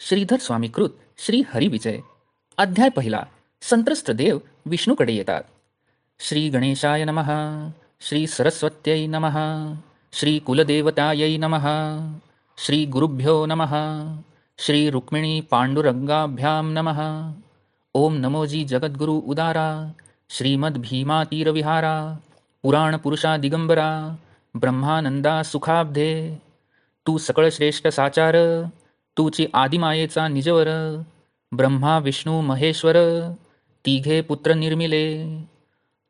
श्रीधर स्वामीकृत श्री हरिविजय अध्याय पहिला. संत्रस्त देव विष्णूकडे येतात. श्री गणेशाय नमः श्री सरस्वत्यै नमः श्री कुलदेवतायै नमः श्री गुरुभ्यो नमः श्री रुक्मिणी पांडुरंगाभ्याम नमः. ओम नमोजी जगद्गुरु उदारा श्रीमद भीमातीरविहारा पुराण पुरुषा दिगंबरा ब्रह्मानंदा सुखाब्धे. तू सकळ श्रेष्ठ साचार तूची आदिमायेचा निजवर. ब्रह्मा विष्णू महेश्वर तिघे पुत्र निर्मिले.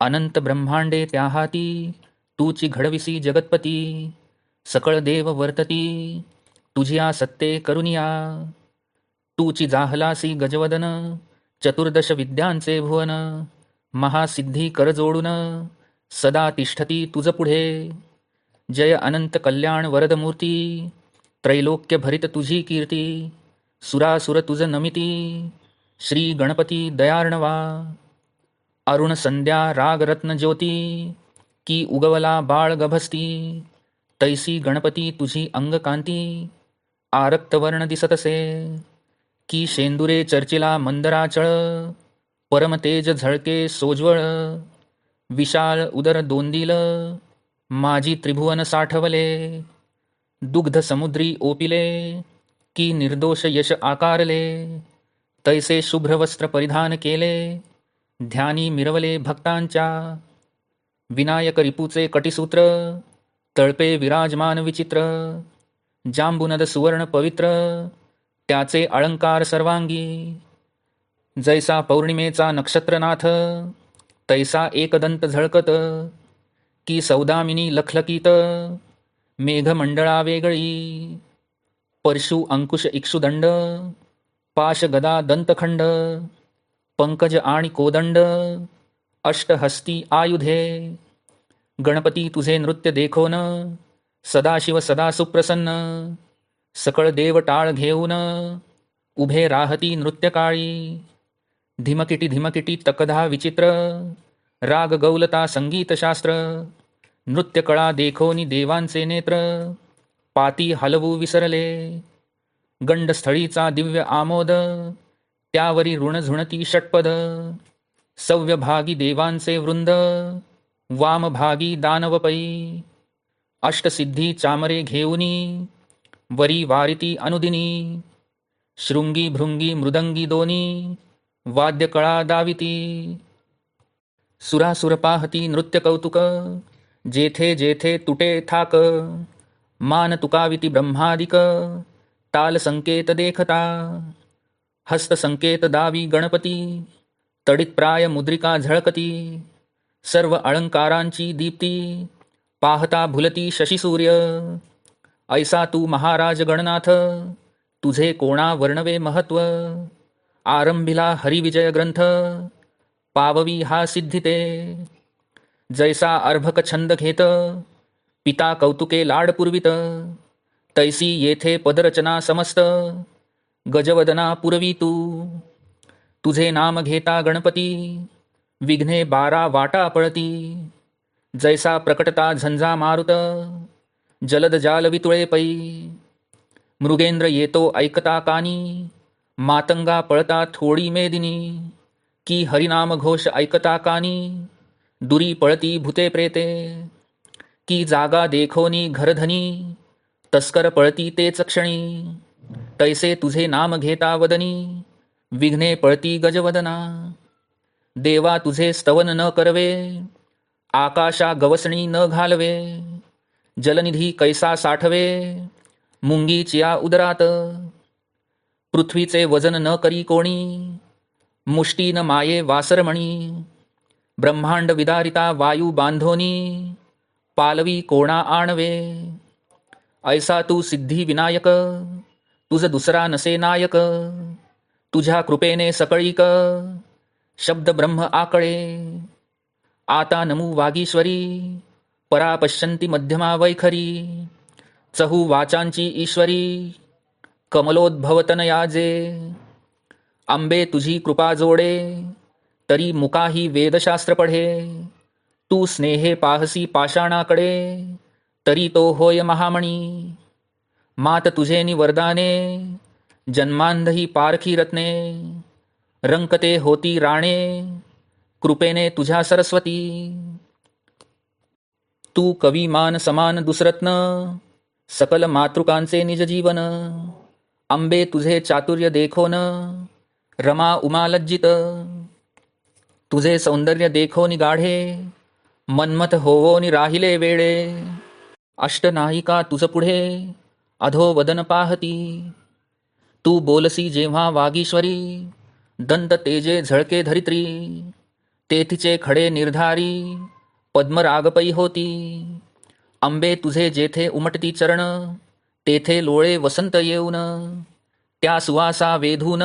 अनंत ब्रह्मांडे त्याहाती तूची घडविसी जगतपती. सकळ देव वर्तती तुझिया सत्ते करुनिया. तूची जाहलासी गजवदन चतुर्दश विद्यांचे भुवन. महासिद्धी करजोडून सदा तिष्ठती तुझ पुढे जय अनंत कल्याण वरदमूर्ती. त्रैलोक्य भरित तुझी कीर्ती सुरासुर तुझ नमिती श्री गणपती दयार्णवा अरुण संध्या राग रत्न ज्योती की उगवला बाळ गभस्ती तैसी गणपती तुझी अंगकांती आरक्तवर्ण दिसतसे की शेंदुरे चर्चिला मंदराचळ परमतेज झळके सोज्वळ विशाल उदर दोंदिल माझी त्रिभुवन साठवले दुग्ध समुद्री ओपिले की निर्दोष यश आकारले तैसे शुभ्र वस्त्र परिधान केले ध्यानी मिरवले भक्तांच्या विनायक रिपूचे कटिसूत्र तळपे विराजमान विचित्र जांबुनद सुवर्ण पवित्र त्याचे अलंकार सर्वांगी जैसा पौर्णिमेचा नक्षत्रनाथ तैसा एकदंत झळकत की सौदामिनी लखलकीत मेघमंडळा वेगळी परशु अंकुश इक्षुदंड पाश गदा दंतखंड पंकज आणि कोदंड अष्टहस्ती आयुधे। गणपती तुझे नृत्य देखोन सदाशिव सदा सुप्रसन्न सकळ देव टाळ घेऊन उभे राहती नृत्यकाळी। धिमकिटी धिमकिटी तकधा विचित्र राग गौलता संगीतशास्त्र नृत्यकळा देखोनी देवांचे नेत्र पाती हलवू विसरले. गंडस्थळीचा दिव्य आमोद त्यावरी ऋण झुणती षटपद. सव्यभागी देवांचे वृंद वामभागी दानवपई अष्टसिद्धी चामरे घेऊनी वरी वारिती अनुदिनी. शृंगी भृंगी मृदंगी दोनी वाद्यकळा दाविती. सुरासुरपाहती नृत्यकौतुक जेथे जेथे तुटे थाक। मान तुकाविती ब्रह्मादिक। ताल संकेत देखता। हस्त संकेत दावी गणपती। तडित प्राय मुद्रिका झळकती। सर्व अलंकारांची दीप्ती। पाहता भुलती शशिसूर्य। ऐसा तू महाराज गणनाथ। तुझे कोणा वर्णवे महत्त्व। आरंभिला हरिविजय ग्रंथ। पाववी हा सिद्धिते। जैसा अर्भक छंद घेत पिता कौतुके लाड पुरवित तैसी येथे पदरचना समस्त गजवदना पुरवी तू. तुझे नाम घेता गणपती विघ्ने बारा वाटा पळती. जैसा प्रकटता झंझा मारुत जलद जाल वितुळे पै. मृगेंद्र येतो ऐकता कानी मातंगा पळता थोडी मेदिनी. की हरिनाम घोष ऐकता कानी. दुरी पळती भूते प्रेते. की जागा देखोनी घरधनी तस्कर पळती तेच क्षणी. तैसे तुझे नाम घेता वदनी विघ्ने पळती गजवदना. देवा तुझे स्तवन न करवे आकाशा गवसणी न घालवे. जलनिधी कैसा साठवे मुंगी चिया उदरात. पृथ्वीचे वजन न करी कोणी मुष्टीन माये वासरमणी ब्रह्मांड विदारिता वायू बांधोनी पालवी कोणा आणवे। ऐसा तू सिद्धी विनायक तुझ दुसरा नसे नायक तुझ्या कृपेने सकळीक शब्द ब्रह्म आकळे आता नमू वागीश्वरी परा पश्यंती मध्यमा वैखरी चहू वाचांची ईश्वरी कमलोद्भवतनयाजे। आंबे तुझी कृपा जोडे। तरी मुकाही वेदशास्त्र पढे. तू स्नेहे पाहसी पाषाणाकडे. तरी तो होय महामणी. मात तुझे निवरदाने. जन्मांधही पारखी रत्ने. रंकते होती राणे. कृपेने तुझ्या सरस्वती. तू कविमान समान दुसरत्न. सकल मातृकांचे निज जीवन. अंबे तुझे चातुर्य देखोन. रमा उमा लज्जित. तुझे सौंदर्य देखो नि गाढे मनमत होवोनी राहिले वेळे अष्टनायिका तुझ पुढे अधो वदन पाहती। तू बोलसी जेव्हा वागीश्वरी दंत तेजे झळके धरित्री। तेथीचे खडे निर्धारी पद्मरागपई होती। आंबे तुझे जेथे उमटती चरण तेथे लोळे वसंत येऊन। त्या सुवासा वेधून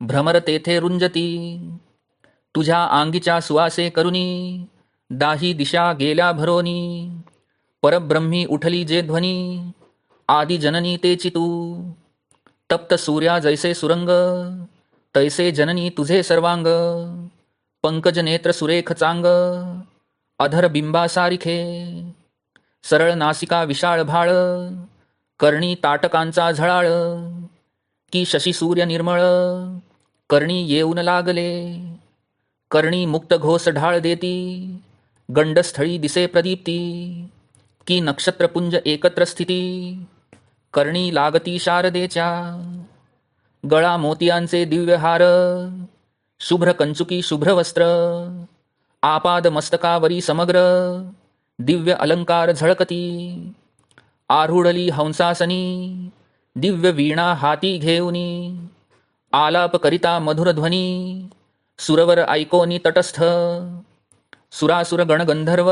भ्रमर तेथे रुंजती। तुझ्या आंगीच्या सुवासे करुनी दाही दिशा गेल्या भरोनी परब्रह्मी उठली जे ध्वनी आदी जननी ते चितू. तप्त सूर्या जैसे सुरंग तैसे जननी तुझे सर्वांग पंकज नेत्र सुरेख चांग अधर बिंबासारिखे सरळ नासिका विशाळ भाळ कर्णी ताटकांचा झळाळ की शशी सूर्य निर्मळ कर्णी येऊन लागले. कर्णी मुक्त घोष ढाळ देती गंडस्थळी दिसे प्रदीप्ती की नक्षत्रपुंज एकत्र स्थिती कर्णी लागती शारदेच्या गळा मोतियांचे दिव्यहार शुभ्र कंचुकी शुभ्र वस्त्र आपाद मस्तकावरी समग्र दिव्य अलंकार झळकती आरुडली हंसासनी दिव्य वीणा हाती घेऊनी आलाप करिता मधुर ध्वनी सुरवर ऐकोनी तटस्थ। सुरासुर गणगंधर्व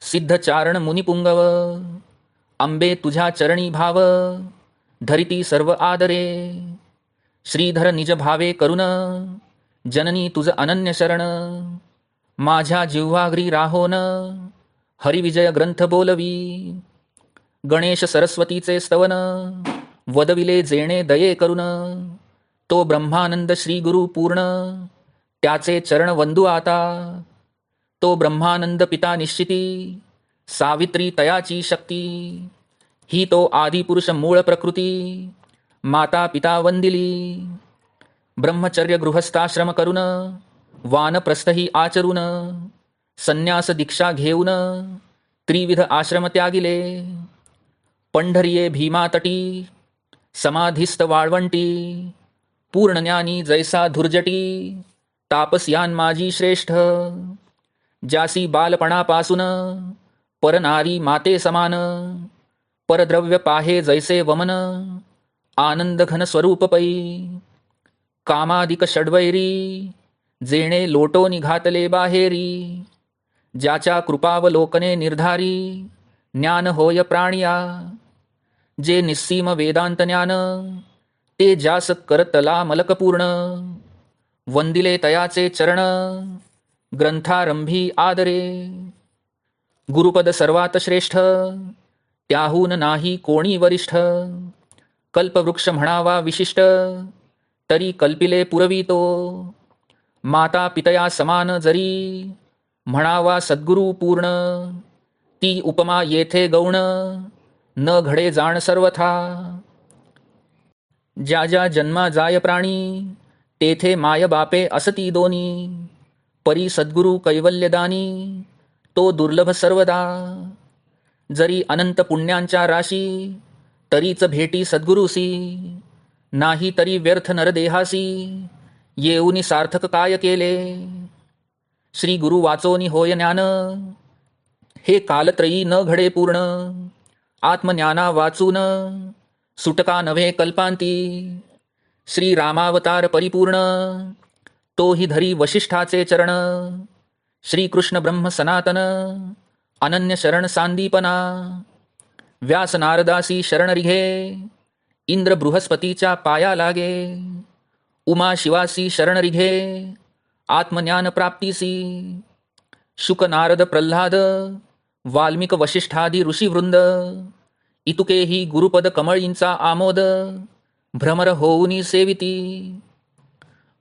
सिद्धचारण मुनिपुंगव अंबे तुझ्या चरणी भाव। धरिती सर्व आदरे। श्रीधर निज भावे करुण। जननी तुझ अनन्य शरण। माझ्या जिव्हाग्री राहोन। हरिविजय ग्रंथ बोलवी। गणेश सरस्वतीचे स्तवन। वदविले जेणे दये करून तो ब्रह्मानंद श्री गुरु पूर्ण। त्याचे चरण वंदू आता. तो ब्रह्मानंद पिता निश्चिती सावित्री तयाची शक्ती. ही तो आदिपुरुष मूळ प्रकृती माता पिता वंदिली. ब्रह्मचर्य गृहस्थाश्रम करून वानप्रस्थही आचरून संन्यास दीक्षा घेऊन त्रिविध आश्रम त्यागिले. पंढरिये भीमातटी समाधिस्थ वाळवंटी पूर्णज्ञानी जैसा धुर्जटी. तापस्यान माझी श्रेष्ठ. जासी बालपणापासून परनारी माते समान. परद्रव्य पाहे जैसे वमन आनंद घन स्वरूप पै. कामादिक षडवैरी जेणे लोटो निघातले बाहेरी. ज्याच्या कृपावलोकने निर्धारी ज्ञान होय प्राणिया. जे निस्सीम वेदांत ज्ञान ते जास करतला मलकपूर्ण. वंदिले तयाचे चरण ग्रंथारंभी आदरे। गुरुपद सर्वात श्रेष्ठ त्याहून नाही कोणी वरिष्ठ। कल्पवृक्ष म्हणावा विशिष्ट तरी कल्पिले पुरवितो। माता पितया समान जरी म्हणावा सद्गुरु पूर्ण। ती उपमा येथे गौण न घडे जाण सर्वथा। ज्या ज्या जन्मा जाय प्राणी तेथे माय बापे असती दोनी. परी सद्गुरु कैवल्यदानी तो दुर्लभ सर्वदा. जरी अनंत पुण्यांच्या राशी तरीच भेटी सद्गुरुसी. नाही तरी व्यर्थ नरदेहासी येऊनी सार्थक काय केले? श्री गुरु वाचोनी होय ज्ञान हे कालत्रयी न घडे पूर्ण. आत्मज्ञाना वाचून सुटका नव्हे कल्पांती. श्री रामावतार परिपूर्ण तोही धरी वशिष्ठाचे चरण। श्रीकृष्ण ब्रह्म सनातन। अनन्य शरण सांदीपना। व्यास नारदासी शरण रिघे इंद्र बृहस्पतीच्या पाया लागे। उमा शिवासी शरण रिघे आत्मज्ञान प्राप्तीसी। शुक नारद प्रल्हाद। वाल्मिक वशिष्ठादी ऋषीवृंद। इतुकेही गुरुपद कमळींचा आमोद। भ्रमर होऊनी सेविती।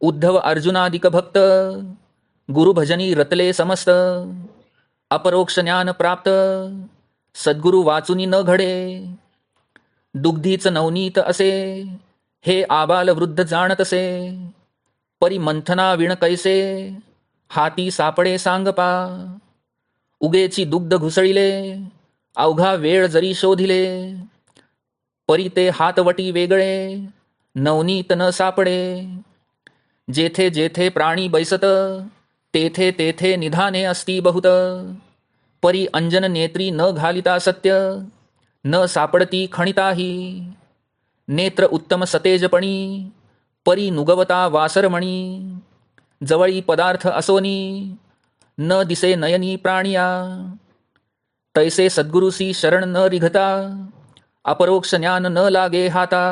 उद्धव अर्जुनादिक भक्त गुरुभजनी रतले समस्त। अपरोक्ष ज्ञान प्राप्त सद्गुरु वाचुनी न घडे। दुग्धीच नवनीत असे हे आबाल वृद्ध जाणतसे परी मंथना विण कैसे हाती सापडे सांगपा। उगेची दुग्ध घुसळिले अवघा वेळ जरी शोधिले। परी ते हातवटी वेगळे नवनीत न सापडे. जेथे जेथे प्राणी बैसत तेथे तेथे निधाने असती बहुत. परी अंजन नेत्री न घालिता सत्य न सापडती खणिताही. नेत्र उत्तम सतेजपणी परी नुगवता वासरमणी. जवळी पदार्थ असोनी न दिसे नयनी प्राणिया. तैसे सद्गुरुसी शरण न रिघता. अपरोक्ष ज्ञान न लागे हाता।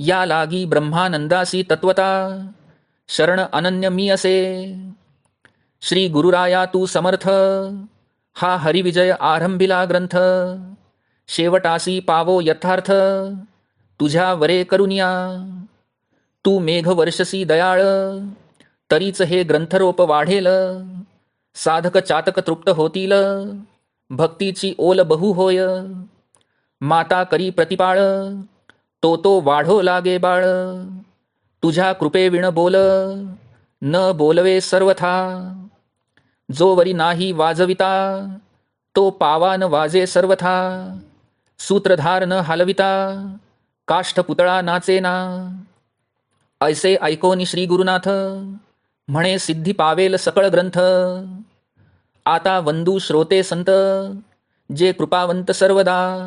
या लागी ब्रह्मानंदासी तत्वता शरण अनन्य मी असे। श्री गुरुराया तू समर्थ। हा हरिविजय आरंभिला ग्रंथ। शेवटासी पावो यथार्थ। तुझ्या वरे करुनिया। तू मेघ वर्षसी दयाळ। तरीच हे ग्रंथरोप वाढेल। साधक चातक तृप्त होतील। भक्तीची ओल बहु होय माता करी प्रतिपाळ. तो तो वाढो लागे बाळ. तुझ्या कृपे विण बोल. न बोलवे सर्वथा. जोवरी नाही वाजविता तो पावान वाजे सर्वथा. सूत्रधार न हलविता काष्ठ पुतळा नाचेना ऐसे ऐकोनी श्री गुरुनाथ. म्हणे सिद्धी पावेल सकळ ग्रंथ. आता वंदू श्रोते संत जे कृपावंत सर्वदा.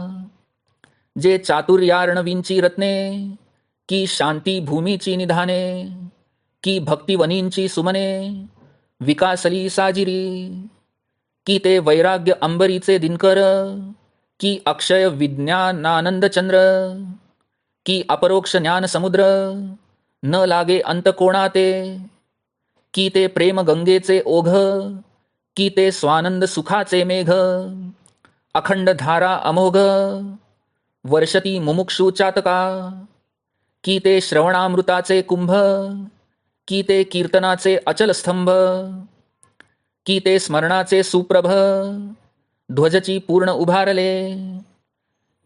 जे चातुर्यार्णवींची रत्ने की शांती भूमीची निधाने की भक्तिवनींची सुमने विकासली साजिरी की ते वैराग्य अंबरीचे दिनकर की अक्षय विज्ञानानंद चंद्र की अपरोक्ष ज्ञान समुद्र न लागे अंत कोणाते की ते प्रेम गंगेचे ओघ की ते स्वानंद सुखाचे मेघ अखंड धारा अमोघ वर्षती मुमुक्षुचातका की ते श्रवणामृताचे कुंभ की ते कीर्तनाचे अचल स्तंभ की ते स्मरणाचे सुप्रभ ध्वजची पूर्ण उभारले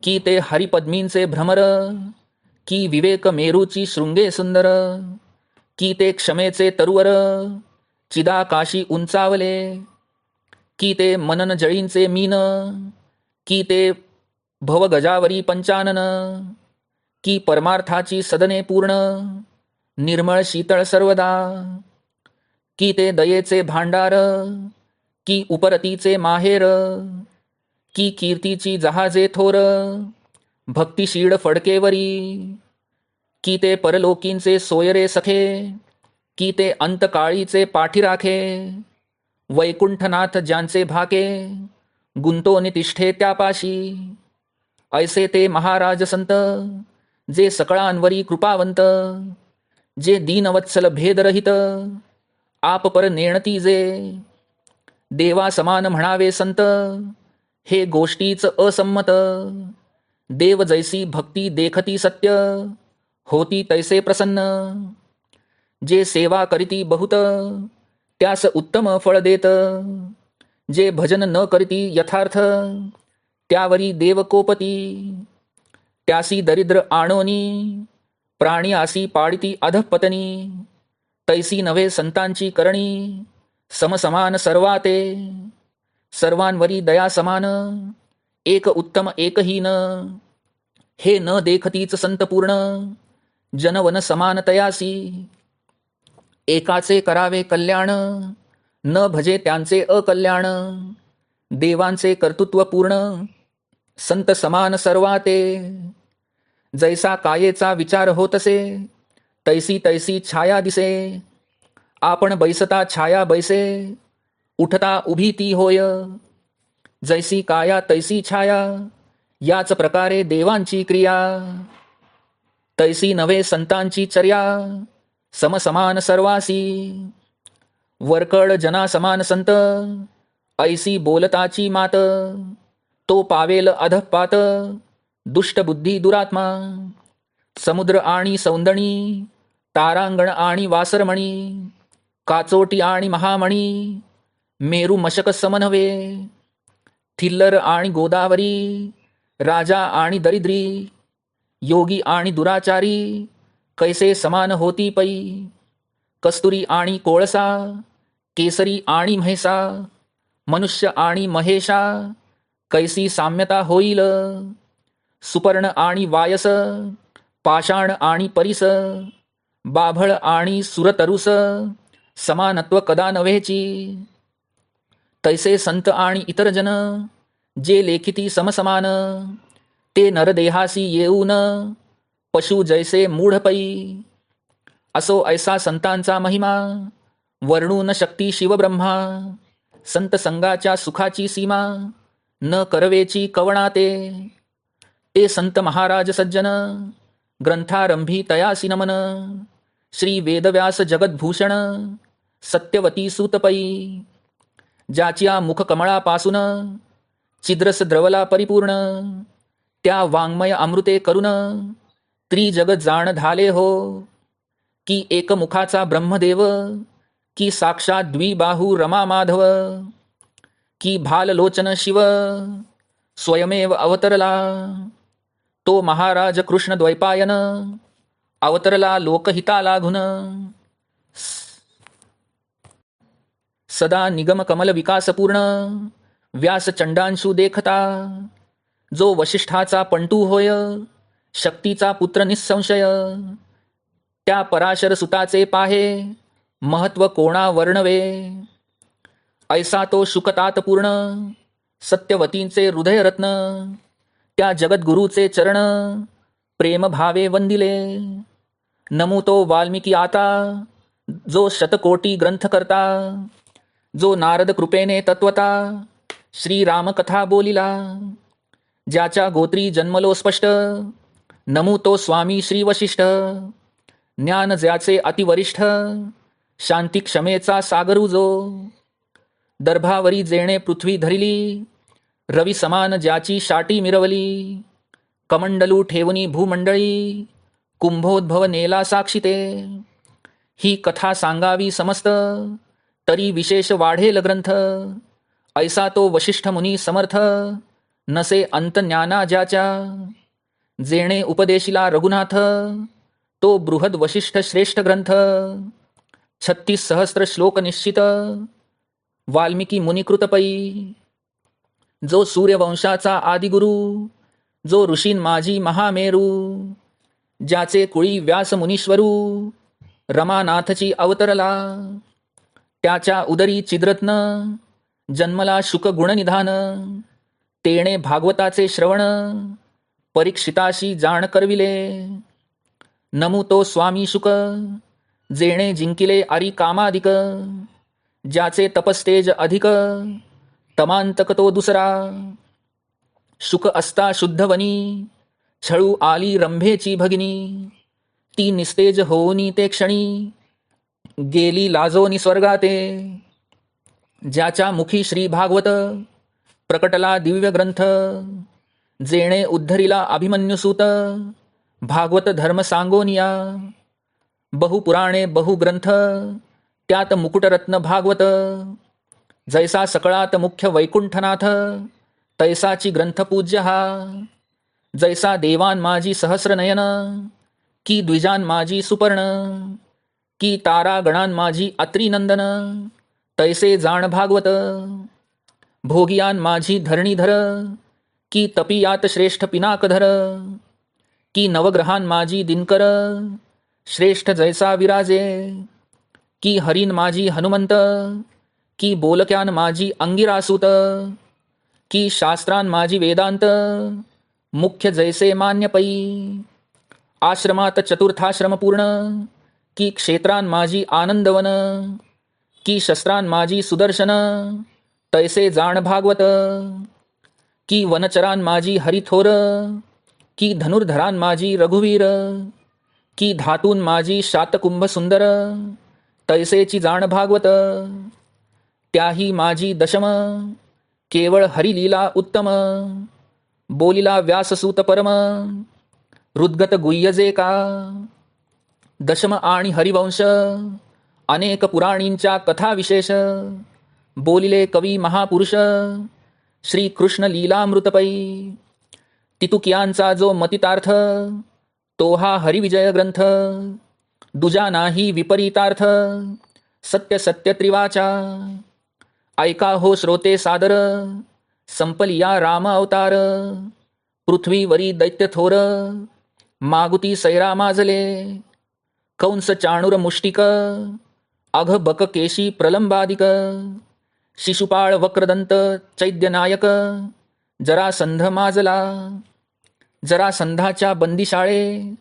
की ते हरिपद्मींचे भ्रमर की विवेक मेरूची शृंगे सुंदर की ते क्षमेचे तरुवर चिदाकाशी उंचावले की ते मनन जळींचे मीन की ते भव गजावरी पंचानन की परमार्थाची सदने पूर्ण निर्मळ शीतळ सर्वदा की ते दयेचे भांडार की उपरतीचे माहेर की कीर्तीची जहाजे थोर भक्तिशीड फडकेवरी की ते परलोकींचे सोयरे सखे की ते अंतकाळीचे पाठीराखे वैकुंठनाथ ज्यांचे भाके गुंतो नितिष्ठे त्यापाशी ऐसे ते महाराज संत जे सकळांवरी कृपावंत जे दीनवत्सल भेदरहित आप पर नेणती जे देवा समान म्हणावे संत हे गोष्टीच असंमत देव जैसी भक्ती देखती सत्य होती तैसे प्रसन्न. जे सेवा करीती बहुत त्यास उत्तम फळ देत जे भजन न करीती यथार्थ त्यावरी देवकोपती त्यासी दरिद्र आणोनी प्राणी आसी पाडिती अधपतनी तैसी नव्हे संतांची करणी समसमान सर्वाते सर्वांवरी दया समान एक उत्तम एकहीन हे न देखतीच संत पूर्ण जनवन समान तयासी एकाचे करावे कल्याण न भजे त्यांचे अकल्याण देवांचे कर्तृत्व पूर्ण संत समान सर्वाते. जैसा कायेचा विचार होतसे तैसी तैसी छाया दिसे. आपण बैसता छाया बैसे उठता उभी ती होय. जैसी काया तैसी छाया याच प्रकारे देवांची क्रिया. तैसी नवे संतांची चर्या समसमान सर्वासी. वरकड जना समान संत ऐसी बोलताची मात. तो पावेल अधपात। दुष्टबुद्धी दुरात्मा। समुद्र आणि सौंदणी। तारांगण आणि वासरमणी। काचोटी आणि महामणी। मेरू मशक समनवे थिल्लर आणि गोदावरी। राजा आणि दरिद्री। योगी आणि दुराचारी। कैसे समान होती पै। कस्तुरी आणि कोळसा। केसरी आणि म्हैसा। मनुष्य आणि महेशा। कैसी साम्यता होईल? सुपर्ण आणि वायस पाषाण आणि परिस बाभळ आणि सुरतरुस समानत्व कदा नव्हेची? तैसे संत आणि इतर जन जे लेखिती समसमान ते नरदेहासी येऊन पशु जैसे मूढपई असो ऐसा संतांचा महिमा वर्णून शक्ती शिवब्रह्मा संत संघाच्या सुखाची सीमा। न करवेची कवणाते ते? संत महाराज सज्जन ग्रंथारंभी तयासी नमन श्री वेदव्यास जगद्भूषण सत्यवती सुतपई ज्याच्या मुखकमळापासून चिद्रस द्रवला परिपूर्ण त्या वाङ्मय अमृते करुण त्रिजगत जाण झाले हो की एकमुखाचा ब्रह्मदेव की साक्षात द्विबाहू रमा माधव की भाललोचन शिव स्वयमेव अवतरला. तो महाराज कृष्ण द्वैपायन अवतरला लोकहिता लागून सदा निगम कमल विकासपूर्ण व्यास चंडांशू देखता. जो वशिष्ठाचा पंटू होय शक्तीचा पुत्र निसंशय. त्या पराशर सुताचे पाहे महत्त्व कोणा वर्णवे ऐसा तो शुकतात पूर्ण सत्यवतींचे हृदयरत्न त्या जगद्गुरूचे चरण प्रेम भावे वंदिले. नमू तो वाल्मिकी आता जो शतकोटी ग्रंथ करता जो नारद कृपेने तत्वता श्रीरामकथा बोलिला. ज्याच्या गोत्री जन्मलो स्पष्ट नमू तो स्वामी श्री वशिष्ठ ज्ञान ज्याचे अतिवरिष्ठ शांती क्षमेचा सागरू जो दर्भावरी जेणे पृथ्वी धरिली रवी समान ज्याची शाटी मिरवली कमंडलू ठेवनी भूमंडळी कुंभोद्भव नेला साक्षिते ही कथा सांगावी समस्त तरी विशेष वाढेल ग्रंथ ऐसा तो वशिष्ठ मुनी समर्थ नसे अंत ज्ञाना ज्याच्या. जेणे उपदेशिला रघुनाथ तो बृहद वशिष्ठ श्रेष्ठ ग्रंथ छत्तीस सहस्र श्लोक निश्चित वाल्मिकी मुनिकृतपई जो सूर्यवंशाचा आदिगुरु जो ऋषीन माझी महामेरू ज्याचे कुळी व्यास मुनीश्वरू रमानाथची अवतरला त्याच्या उदरी चिद्रत्न जन्मला शुक गुणनिधान तेणे भागवताचे श्रवण परीक्षिताशी जाण करविले। नमू तो स्वामी शुक जेणे जिंकिले आरी कामादिक ज्याचे तपस्तेज अधिक तमांतक तो दुसरा। शुक असता शुद्धवनी छळू आली रंभेची भगिनी। ती निस्तेज होनी ते क्षणी गेली लाजोनी स्वर्गाते। ज्याच्या मुखी श्री भागवत प्रकटला दिव्य ग्रंथ। जेणे उद्धरिला अभिमन्युसूत भागवत धर्म सांगोनिया। बहुपुराणे बहुग्रंथ त्यात मुकुटरत्न भागवत जैसा सकळात मुख्य वैकुंठनाथ तैसाची ग्रंथपूज्य हा. जैसा देवान माझी सहस्रनयन की द्विजान माझी सुपर्ण की तारा गणान माझी अत्रिनंदन तैसे जाण भागवत. भोगियान माझी धरणीधर की तपियात श्रेष्ठ पिनाकधर की नवग्रहान माझी दिनकर श्रेष्ठ जैसा विराजे. की हरिन माझी हनुमंत की बोलक्यान माझी अंगिरासूत की शास्त्रान माझी वेदांत मुख्य जैसे मान्यपई आश्रमात चतुर्थाश्रम पूर्ण की क्षेत्रान माझी आनंदवन की शस्त्रान माझी सुदर्शन तैसे जाण भागवत की वनचरान माझी हरिथोर की धनुर्धरान माझी रघुवीर की धातून माझी शातकुंभ सुंदर तैसेची जाण भागवत त्याही माझी दशम. केवळ हरिलीला उत्तम बोलिला व्याससूत परम हृद्गत गुह्यजे का? दशम आणि हरिवंश अनेक पुराणींच्या कथा विशेष बोलिले कवी महापुरुष श्री कृष्ण लीलामृतपै. तितुकियांचा जो मतितार्थ तो हा हरिविजय ग्रंथ दुजा नाही विपरीतार्थ। सत्य सत्य त्रिवाचा। ऐका हो श्रोते सादर। संपली या राम अवतार। पृथ्वीवरी दैत्य थोर। मागुती सैरा माजले। कंस चाणूर मुष्टिक। अघ बक केशी प्रलंबादिक। शिशुपाळ वक्रदंत चैद्यनायक जरासंध माजला। जरासंधाच्या बंदिशाळे।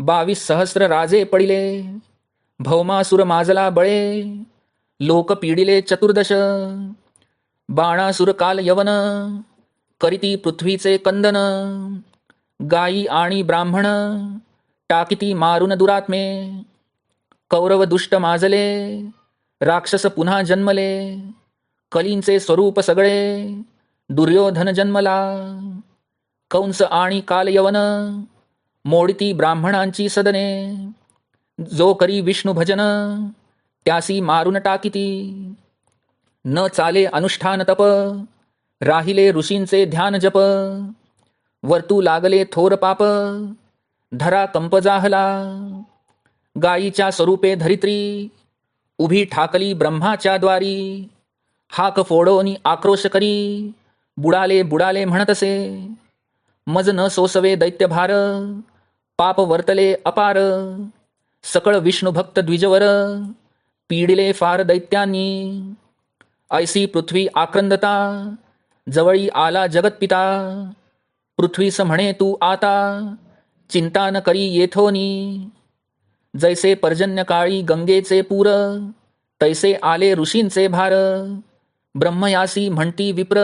बावीस सहस्र राजे पडिले भौमासुर माजला बळे लोक पिडिले चतुर्दश बाणासुर काल यवन करीती पृथ्वीचे कंदन गायी आणि ब्राह्मण टाकिती मारुन दुरात्मे कौरव दुष्ट माजले राक्षस पुन्हा जन्मले कलींचे स्वरूप सगळे दुर्योधन जन्मला कंस आणि काल यवन मोडती ब्राह्मणांची सदने. जो करी विष्णू भजन त्यासी मारून टाकिती. न चाले अनुष्ठान तप राहिले ऋषींचे ध्यान जप. वर्तू लागले थोर पाप धरा कंप जाहला. गायीच्या स्वरूपे धरित्री उभी ठाकली ब्रह्माच्या द्वारी. हाक फोडोनी आक्रोश करी बुडाले बुडाले म्हणतसे. मज न सोसवे दैत्यभार पाप वर्तले अपार सकळ विष्णुभक्त द्विजवर पीडिले फार दैत्यांनी. ऐसी पृथ्वी आक्रंदता जवळी आला जगतपिता. पृथ्वीस म्हणे तू आता चिंता न करी येथोनी जैसे पर्जन्यकाळी गंगेचे पूर तैसे आले ऋषींचे भार. ब्रह्मयासी म्हणती विप्र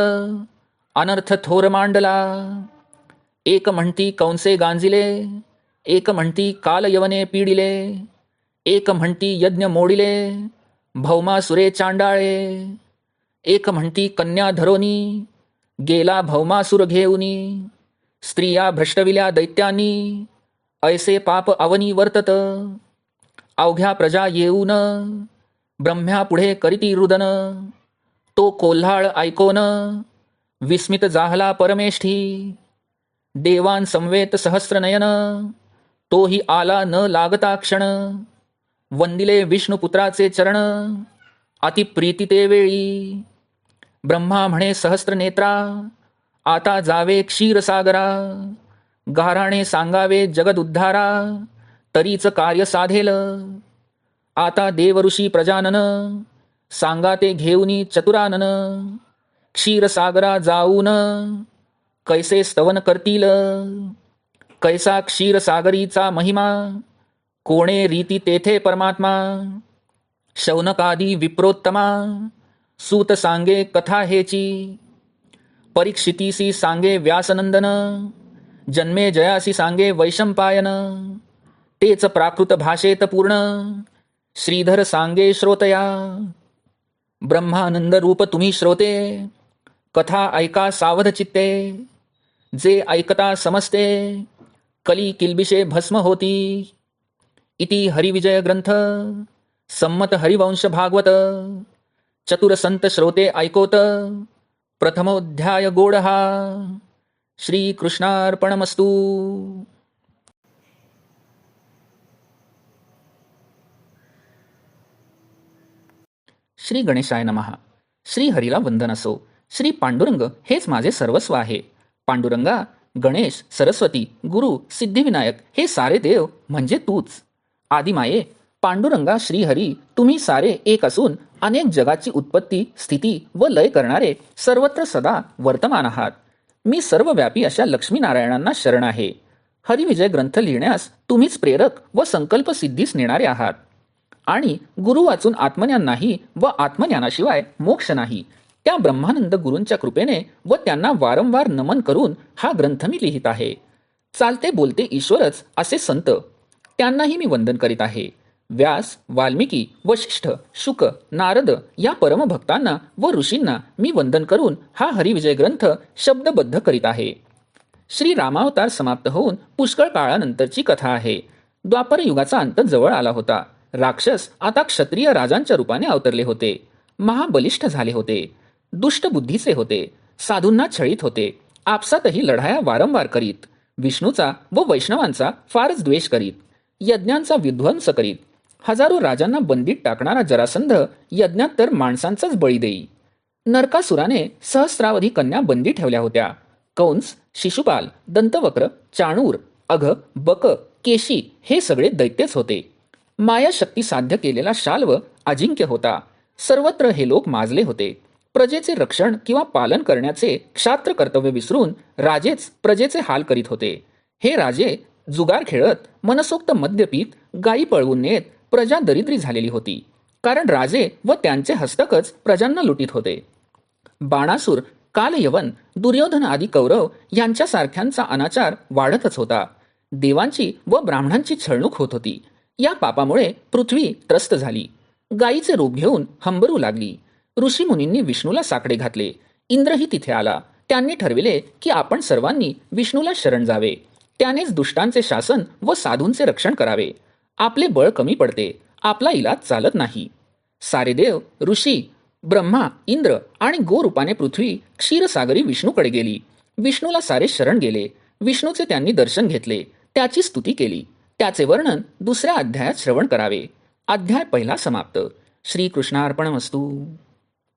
अनर्थ थोर मांडला. एक म्हणती कंसे गांजिले एक म्हणती काल यवने पिडिले एक म्हणती यज्ञ मोडिले भौमासुरे चांडाळे एक म्हणती कन्या धरोनी गेला भौमासुर घेऊनी स्त्रिया भ्रष्टविल्या दैत्यांनी ऐसे पाप अवनी वर्तत अवघ्या प्रजा येऊन ब्रह्म्या पुढे करीती रुदन तो कोल्हाळ ऐकोन विस्मित जाहला परमेष्ठी देवान संवेत सहस्रनयन तोही आला न लागता क्षण. वंदिले विष्णुपुत्राचे चरण अतिप्रीती ते वेळी. ब्रह्मा म्हणे सहस्त्रनेत्रा आता जावे क्षीरसागरा गाराणे सांगावे जगद उद्धारा तरीच कार्य साधेल. आता देवऋषी प्रजानन सांगा ते घेऊनी चतुरानन क्षीरसागरा जाऊन कैसे स्तवन करतील? कैसा क्षीरसागरीचा महिमा कोणे रीती तेथे परमात्मा? शौनकादी विप्रोत्तमा सूत सांगे कथा हेची? परीक्षितीसी सांगे व्यासनंदन जन्मे जयासी सांगे वैशंपायन तेच प्राकृत भाषेत पूर्ण श्रीधर सांगे श्रोतया। ब्रह्मानंद रूप तुम्ही श्रोते कथा ऐका सावध चित्ते जे ऐकता समजते कली किल्बिषे भस्म होती इति हरिविजय ग्रंथ संमत हरिवंश भागवत चतुर संत श्रोते ऐकोत प्रथमोध्याय गोड हा श्रीकृष्णार्पणमस्तू। श्री गणेशाय नमहा श्री हरीला वंदन असो। श्री पांडुरंग हेच माझे सर्वस्व आहे। पांडुरंगा गणेश सरस्वती गुरु सिद्धिविनायक हे सारे देव म्हणजे तूच. आदिमाये पांडुरंगा श्रीहरी तुम्ही सारे एक असून अनेक जगाची उत्पत्ती स्थिती व लय करणारे सर्वत्र सदा वर्तमान आहात. मी सर्वव्यापी अशा लक्ष्मीनारायणांना शरण आहे. हरिविजय ग्रंथ लिहिण्यास तुम्हीच प्रेरक व संकल्प सिद्धीस नेणारे आहात. आणि गुरु वाचून आत्मज्ञान नाही व आत्मज्ञानाशिवाय मोक्ष नाही त्या ब्रह्मानंद गुरूंच्या कृपेने व त्यांना वारंवार नमन करून हा ग्रंथ मी लिहित आहे. चालते बोलते ईश्वरच असे संत. त्यांनाही मी वंदन करीत आहे. व्यास वाल्मिकी वशिष्ठ शुक नारद या परमभक्तांना व ऋषींना मी वंदन करून हा हरिविजय ग्रंथ शब्दबद्ध करीत आहे. श्री रामावतार समाप्त होऊन पुष्कळ काळानंतरची कथा आहे. द्वापर युगाचा अंत जवळ आला होता. राक्षस आता क्षत्रिय राजांच्या रूपाने अवतरले होते. महाबलिष्ठ झाले होते. दुष्ट बुद्धीचे होते साधूंना छळीत होते आपसातही लढाया वारंवार करीत विष्णूचा व वैष्णवांचा फारच द्वेष करीत यज्ञांचा विध्वंस करीत हजारो राजांना बंदीत टाकणारा जरासंध यज्ञात तर माणसांचाच बळी देई. नरकासुराने सहस्रावधी कन्या बंदी ठेवल्या होत्या. कंस शिशुपाल दंतवक्र चाणूर अघ बक केशी हे सगळे दैत्यच होते. माया शक्ती साध्य केलेला शाल्व अजिंक्य होता. सर्वत्र हे लोक माजले होते. प्रजेचे रक्षण किंवा पालन करण्याचे क्षात्र कर्तव्य विसरून राजेच प्रजेचे हाल करीत होते. हे राजे जुगार खेळत मनसोक्त मद्यपीत गायी पळवून नेत प्रजा दरिद्री झालेली होती. कारण राजे व त्यांचे हस्तकच प्रजांना लुटीत होते. बाणासूर कालयवन दुर्योधन आदी कौरव यांच्यासारख्यांचा अनाचार वाढतच होता. देवांची व ब्राह्मणांची छळणूक होत होती. या पापामुळे पृथ्वी त्रस्त झाली. गायीचे रूप घेऊन हंबरू लागली. ऋषीमुनींनी विष्णूला साकडे घातले. इंद्रही तिथे आला. त्यांनी ठरविले की आपण सर्वांनी विष्णूला शरण जावे. त्यानेच दुष्टांचे शासन व साधूंचे रक्षण करावे. आपले बळ कमी पडते. आपला इलाज चालत नाही. सारे देव ऋषी ब्रह्मा इंद्र आणि गोरूपाने पृथ्वी क्षीरसागरी विष्णूकडे गेली. विष्णूला सारे शरण गेले. विष्णूचे त्यांनी दर्शन घेतले. त्याची स्तुती केली. त्याचे वर्णन दुसऱ्या अध्यायात श्रवण करावे. अध्याय पहिला समाप्त. श्रीकृष्णार्पणमस्तू.